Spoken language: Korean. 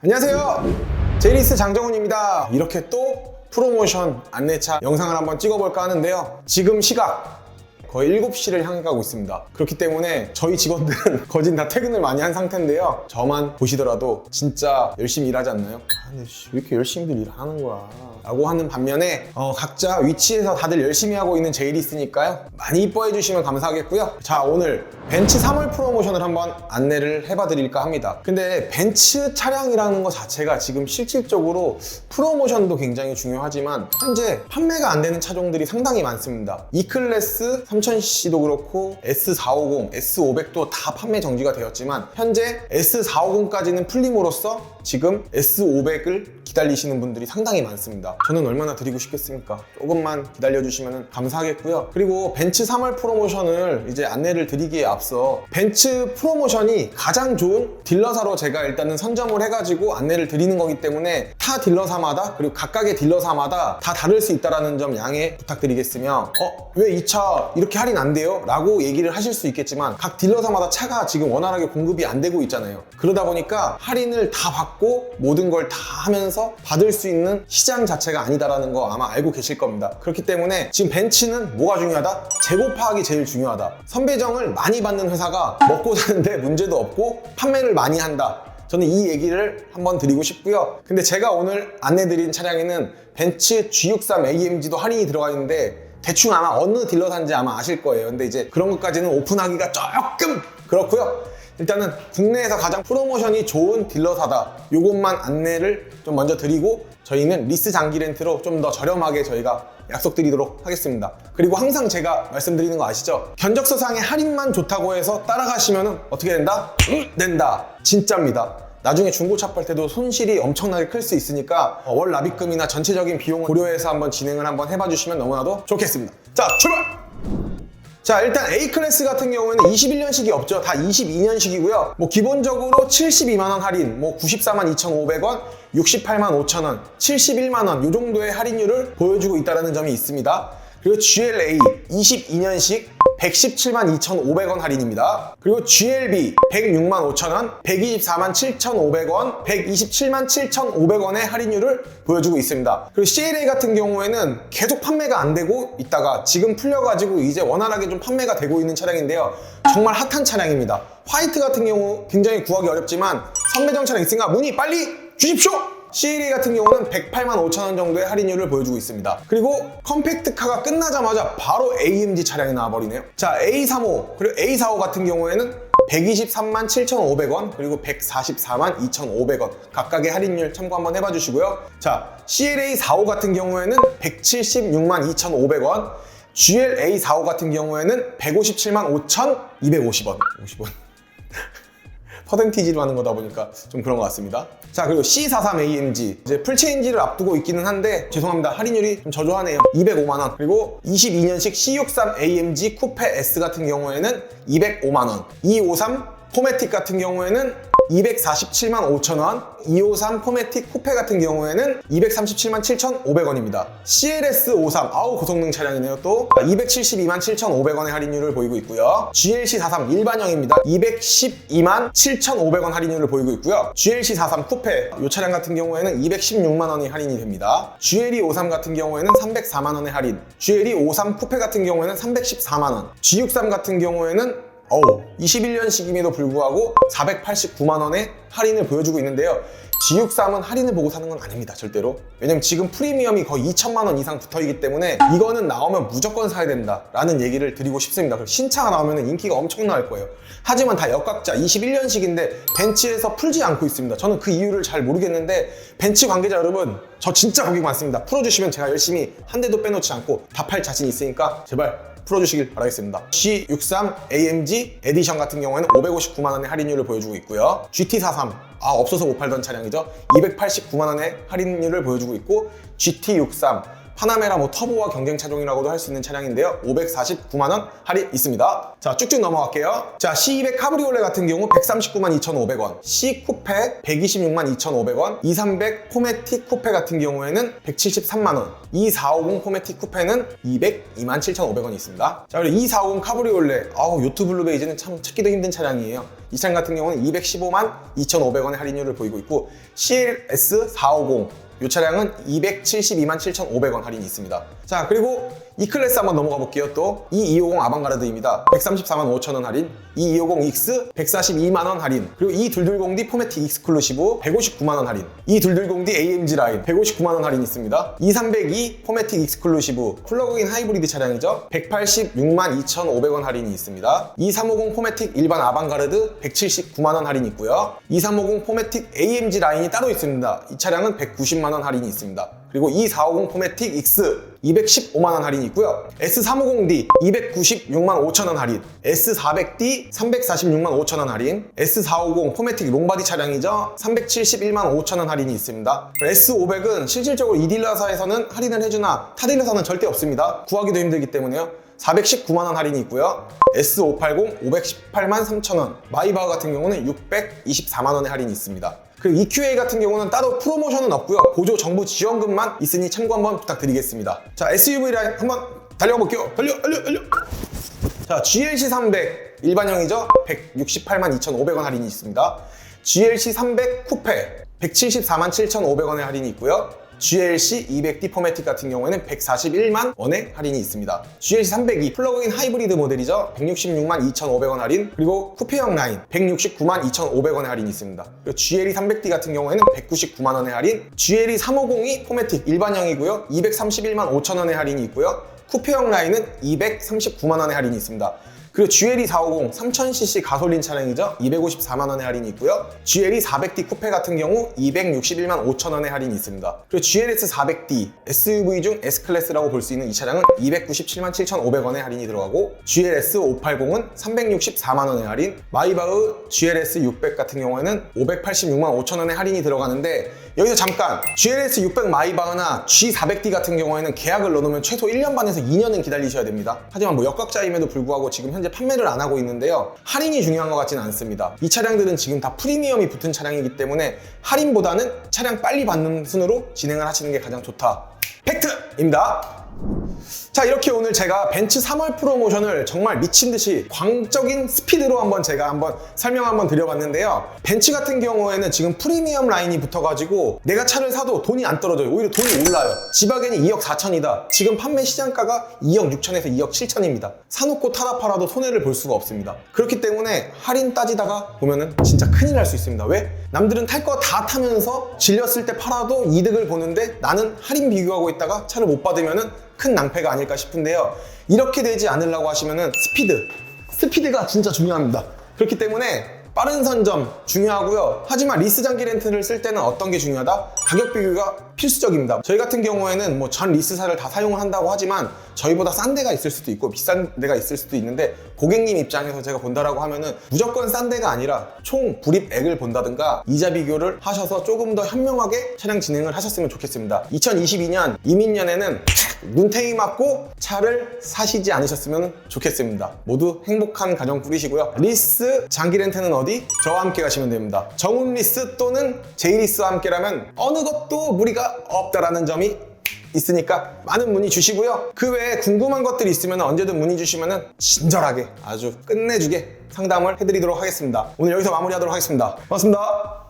안녕하세요. 제리스 장정훈입니다. 이렇게 또 프로모션 안내차 영상을 한번 찍어볼까 하는데요. 지금 시각 거의 7시를 향해 가고 있습니다. 그렇기 때문에 저희 직원들은 거진 다 퇴근을 많이 한 상태인데요. 저만 보시더라도 진짜 열심히 일하지 않나요? 아, 왜 이렇게 열심히들 일하는 거야? 라고 하는 반면에 어, 각자 위치에서 다들 열심히 하고 있는 제일이 있으니까요. 많이 이뻐해 주시면 감사하겠고요. 자, 오늘 벤츠 3월 프로모션을 한번 안내를 해봐 드릴까 합니다. 근데 벤츠 차량이라는 것 자체가 지금 실질적으로 프로모션도 굉장히 중요하지만 현재 판매가 안 되는 차종들이 상당히 많습니다. E클래스 3000cc도 그렇고 S450, S500도 다 판매 정지가 되었지만 현재 S450까지는 풀림으로써 지금 S500을 기다리시는 분들이 상당히 많습니다. 저는 얼마나 드리고 싶겠습니까? 조금만 기다려주시면 감사하겠고요. 그리고 벤츠 3월 프로모션을 이제 안내를 드리기에 앞서 벤츠 프로모션이 가장 좋은 딜러사로 제가 일단은 선점을 해가지고 안내를 드리는 거기 때문에 타 딜러사마다 그리고 각각의 딜러사마다 다 다를 수 있다는 점 양해 부탁드리겠으며 어? 왜 이 차 이렇게 할인 안 돼요? 라고 얘기를 하실 수 있겠지만 각 딜러사마다 차가 지금 원활하게 공급이 안 되고 있잖아요. 그러다 보니까 할인을 다 받고 모든 걸 다 하면서 받을 수 있는 시장 자체가 아니다라는 거 아마 알고 계실 겁니다. 그렇기 때문에 지금 벤츠는 뭐가 중요하다? 재고 파악이 제일 중요하다. 선배정을 많이 받는 회사가 먹고 사는데 문제도 없고 판매를 많이 한다. 저는 이 얘기를 한번 드리고 싶고요. 근데 제가 오늘 안내드린 차량에는 벤츠 G63 AMG도 할인이 들어가 있는데 대충 아마 어느 딜러사인지 아마 아실 거예요. 근데 이제 그런 것까지는 오픈하기가 조금 그렇고요. 일단은 국내에서 가장 프로모션이 좋은 딜러사다. 요것만 안내를 좀 먼저 드리고 저희는 리스 장기 렌트로 좀 더 저렴하게 저희가 약속드리도록 하겠습니다. 그리고 항상 제가 말씀드리는 거 아시죠? 견적서상의 할인만 좋다고 해서 따라가시면 어떻게 된다? 응, 된다. 진짜입니다. 나중에 중고차 팔 때도 손실이 엄청나게 클 수 있으니까 어, 월 납입금이나 전체적인 비용을 고려해서 한번 진행을 한번 해봐 주시면 너무나도 좋겠습니다. 자, 출발! 자 일단 A클래스 같은 경우에는 21년식이 없죠 다 22년식이고요 뭐 기본적으로 72만원 할인 뭐 94만 2,500원 68만 5천원 71만원 이 정도의 할인율을 보여주고 있다는 점이 있습니다 그리고 GLA 22년식 117만 2,500원 할인입니다. 그리고 GLB 106만 5천원, 124만 7,500원, 127만 7,500원의 할인율을 보여주고 있습니다. 그리고 CLA 같은 경우에는 계속 판매가 안 되고 있다가 지금 풀려가지고 이제 원활하게 좀 판매가 되고 있는 차량인데요. 정말 핫한 차량입니다. 화이트 같은 경우 굉장히 구하기 어렵지만 선배정 차량 있으니까 문의 빨리 주십시오! CLA 같은 경우는 108만 5천 원 정도의 할인율을 보여주고 있습니다. 그리고 컴팩트카가 끝나자마자 바로 AMG 차량이 나와버리네요. 자, A35 그리고 A45 같은 경우에는 123만 7,500원 그리고 144만 2,500원 각각의 할인율 참고 한번 해봐 주시고요. 자, CLA 45 같은 경우에는 176만 2,500원 GLA 45 같은 경우에는 157만 5,250원 50원 퍼센티지로 하는 거다 보니까 좀 그런 것 같습니다. 자 그리고 C43 AMG 이제 풀체인지를 앞두고 있기는 한데 죄송합니다. 할인율이 좀 저조하네요. 205만원. 그리고 22년식 C63 AMG 쿠페 S 같은 경우에는 205만원. 253 포매틱 같은 경우에는 247만 5천 원 253 포매틱 쿠페 같은 경우에는 237만 7,500원입니다. CLS 53 아우 고성능 차량이네요 또. 272만 7,500원의 할인율을 보이고 있고요. GLC 43 일반형입니다. 212만 7,500원 할인율을 보이고 있고요. GLC 43 쿠페 이 차량 같은 경우에는 216만 원이 할인이 됩니다. GLE 53 같은 경우에는 304만 원의 할인 GLE 53 쿠페 같은 경우에는 314만 원 G63 같은 경우에는 어우 21년식임에도 불구하고 489만 원의 할인을 보여주고 있는데요. G63은 할인을 보고 사는 건 아닙니다, 절대로. 왜냐면 지금 프리미엄이 거의 2천만 원 이상 붙어있기 때문에 이거는 나오면 무조건 사야 된다라는 얘기를 드리고 싶습니다. 그리고 신차가 나오면 인기가 엄청날 거예요. 하지만 다 역각자 21년식인데 벤츠에서 풀지 않고 있습니다. 저는 그 이유를 잘 모르겠는데 벤츠 관계자 여러분 저 진짜 고객 많습니다. 풀어주시면 제가 열심히 한 대도 빼놓지 않고 다 팔 자신 있으니까 제발 풀어주시길 바라겠습니다. G63 AMG 에디션 같은 경우에는 559만 원의 할인율을 보여주고 있고요. GT43 아 없어서 못 팔던 차량이죠. 289만 원의 할인율을 보여주고 있고 GT63 파나메라 뭐 터보와 경쟁 차종이라고도 할 수 있는 차량인데요. 549만 원 할인 있습니다. 자, 쭉쭉 넘어갈게요. 자, C200 카브리올레 같은 경우 139만 2,500원, C 쿠페 126만 2,500원, 230 포메틱 쿠페 같은 경우에는 173만 원, 2450 포메틱 쿠페는 202만 7,500원이 있습니다. 자, 그리고 2450 카브리올레, 아우 요트 블루베이지는 참 찾기도 힘든 차량이에요. 이 차량 같은 경우는 215만 2,500원의 할인율을 보이고 있고 CLS 450 이 차량은 272만 7,500원 할인이 있습니다. 자, 그리고 이 클래스 한번 넘어가 볼게요. 또, E250 아방가르드입니다. 134만 5천원 할인, E250X 142만원 할인, 그리고 E220D 포매틱 익스클루시브 159만원 할인, E220D AMG 라인 159만원 할인 있습니다. E302 포매틱 익스클루시브 플러그인 하이브리드 차량이죠. 186만 2,500원 할인이 있습니다. E350 포매틱 일반 아방가르드 179만원 할인 있고요. E350 포매틱 AMG 라인이 따로 있습니다. 이 차량은 190만원 할인이 있습니다. 그리고 E450 포매틱 X 215만원 할인이 있고요. S350D 296만 5천원 할인, S400D 346만 5천원 할인, S450 포매틱 롱바디 차량이죠. 371만 5천원 할인이 있습니다. S500은 실질적으로 이 딜러사에서는 할인을 해주나 타 딜러사는 절대 없습니다. 구하기도 힘들기 때문에요. 419만원 할인이 있고요. S580 518만 3천원, 마이바흐 같은 경우는 624만원의 할인이 있습니다. 그리고 EQA 같은 경우는 따로 프로모션은 없고요. 보조 정부 지원금만 있으니 참고 한번 부탁드리겠습니다. 자, SUV 라인 한번 달려가 볼게요. 달려, 달려, 달려. 자, GLC 300 일반형이죠. 168만 2,500원 할인이 있습니다. GLC 300 쿠페 174만 7,500원의 할인이 있고요. GLC 200D 포매틱 같은 경우에는 141만 원의 할인이 있습니다. GLC 302 플러그인 하이브리드 모델이죠. 166만 2,500원 할인 그리고 쿠페형 라인 169만 2,500원의 할인이 있습니다. GLE 300D 같은 경우에는 199만 원의 할인 GLE 350이 포매틱 일반형이고요. 231만 5천 원의 할인이 있고요. 쿠페형 라인은 239만 원의 할인이 있습니다. 그리고 GLE 450 3000cc 가솔린 차량이죠. 254만 원의 할인이 있고요. GLE 400D 쿠페 같은 경우 261만 5천 원의 할인이 있습니다. 그리고 GLS 400D SUV 중 S클래스라고 볼 수 있는 이 차량은 297만 7,500원의 할인이 들어가고 GLS 580은 364만 원의 할인, 마이바흐 GLS 600 같은 경우에는 586만 5천 원의 할인이 들어가는데 여기서 잠깐 GLS 600 마이바흐나 G400D 같은 경우에는 계약을 넣어놓으면 최소 1년 반에서 2년은 기다리셔야 됩니다. 하지만 뭐 역각자임에도 불구하고 지금 현재 판매를 안 하고 있는데요. 할인이 중요한 것 같지는 않습니다. 이 차량들은 지금 다 프리미엄이 붙은 차량이기 때문에 할인보다는 차량 빨리 받는 순으로 진행을 하시는 게 가장 좋다. 팩트입니다. 자 이렇게 오늘 제가 벤츠 3월 프로모션을 정말 미친 듯이 광적인 스피드로 한번 제가 한번 설명 한번 드려봤는데요. 벤츠 같은 경우에는 지금 프리미엄 라인이 붙어가지고 내가 차를 사도 돈이 안 떨어져요. 오히려 돈이 올라요. 지바겐이 2억 4천이다. 지금 판매 시장가가 2억 6천에서 2억 7천입니다. 사놓고 타다 팔아도 손해를 볼 수가 없습니다. 그렇기 때문에 할인 따지다가 보면은 진짜 큰일 날 수 있습니다. 왜? 남들은 탈 거 다 타면서 질렸을 때 팔아도 이득을 보는데 나는 할인 비교하고 있다가 차를 못 받으면은 큰 낭패가 아닐까 싶은데요. 이렇게 되지 않으려고 하시면은 스피드. 스피드가 진짜 중요합니다. 그렇기 때문에 빠른 선점 중요하고요. 하지만 리스 장기 렌트를 쓸 때는 어떤 게 중요하다? 가격 비교가 필수적입니다. 저희 같은 경우에는 뭐 전 리스사를 다 사용을 한다고 하지만 저희보다 싼 데가 있을 수도 있고 비싼 데가 있을 수도 있는데 고객님 입장에서 제가 본다라고 하면은 무조건 싼 데가 아니라 총 불입액을 본다든가 이자 비교를 하셔서 조금 더 현명하게 차량 진행을 하셨으면 좋겠습니다. 2022년 이민년에는 눈탱이 맞고 차를 사시지 않으셨으면 좋겠습니다. 모두 행복한 가정 꾸리시고요. 리스 장기 렌트는 어디? 저와 함께 가시면 됩니다. 정운 리스 또는 제이리스와 함께라면 어느 것도 무리가 없다라는 점이 있으니까 많은 문의 주시고요. 그 외에 궁금한 것들이 있으면 언제든 문의 주시면 친절하게 아주 끝내주게 상담을 해드리도록 하겠습니다. 오늘 여기서 마무리하도록 하겠습니다. 고맙습니다.